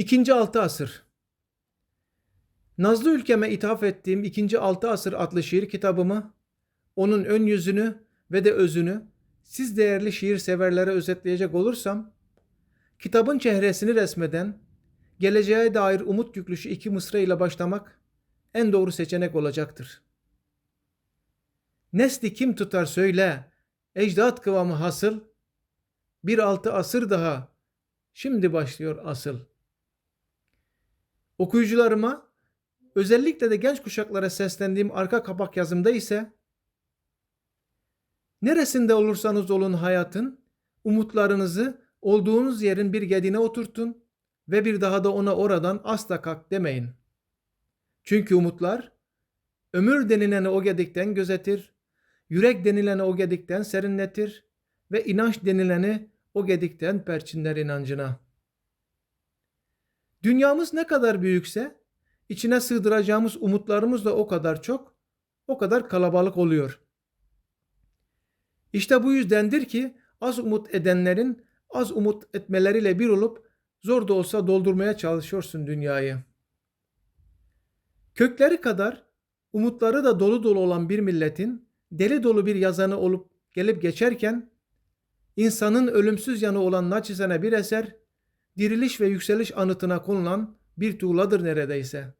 İkinci altı asır. Nazlı ülkeme ithaf ettiğim ikinci altı asır adlı şiir kitabımı, onun ön yüzünü ve de özünü siz değerli şiir severlere özetleyecek olursam, kitabın çehresini resmeden, geleceğe dair umut yüklüsü iki mısra ile başlamak en doğru seçenek olacaktır. Nesli kim tutar söyle, ecdat kıvamı hasıl, bir altı asır daha, şimdi başlıyor asıl. Okuyucularıma, özellikle de genç kuşaklara seslendiğim arka kapak yazımda ise, neresinde olursanız olun hayatın, umutlarınızı olduğunuz yerin bir gedine oturtun ve bir daha da ona oradan asla kalk demeyin. Çünkü umutlar, ömür denileni o gedikten gözetir, yürek denileni o gedikten serinletir ve inanç denileni o gedikten perçinler inancına. Dünyamız ne kadar büyükse, içine sığdıracağımız umutlarımız da o kadar çok, o kadar kalabalık oluyor. İşte bu yüzdendir ki az umut edenlerin az umut etmeleriyle bir olup zor da olsa doldurmaya çalışıyorsun dünyayı. Kökleri kadar umutları da dolu dolu olan bir milletin deli dolu bir yazanı olup gelip geçerken insanın ölümsüz yanı olan naçizane bir eser diriliş ve yükseliş anıtına konulan bir tuğladır neredeyse.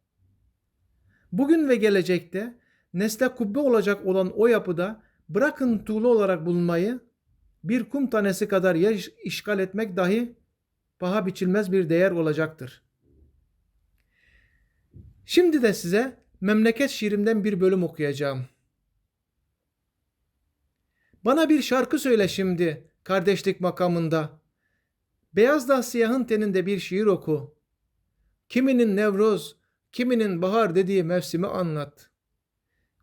Bugün ve gelecekte nesle kubbe olacak olan o yapıda bırakın tuğla olarak bulunmayı bir kum tanesi kadar yer işgal etmek dahi paha biçilmez bir değer olacaktır. Şimdi de size memleket şiirimden bir bölüm okuyacağım. Bana bir şarkı söyle şimdi kardeşlik makamında. Beyaz da siyahın teninde bir şiir oku. Kiminin Nevroz, kiminin bahar dediği mevsimi anlat.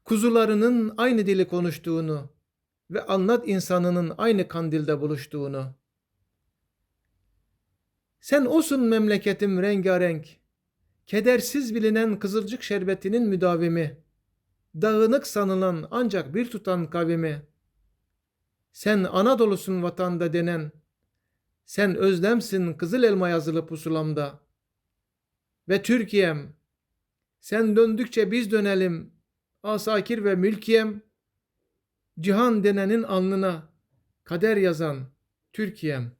Kuzularının aynı dili konuştuğunu ve anlat insanının aynı kandilde buluştuğunu. Sen osun memleketim rengarenk, kedersiz bilinen kızılcık şerbetinin müdavimi, dağınık sanılan ancak bir tutan kavimi. Sen Anadolu'sun vatanda denen, sen özlemsin kızıl elma yazılı pusulamda. Ve Türkiye'm, sen döndükçe biz dönelim, asakir ve mülkiyem, cihan denenin alnına kader yazan Türkiye'm.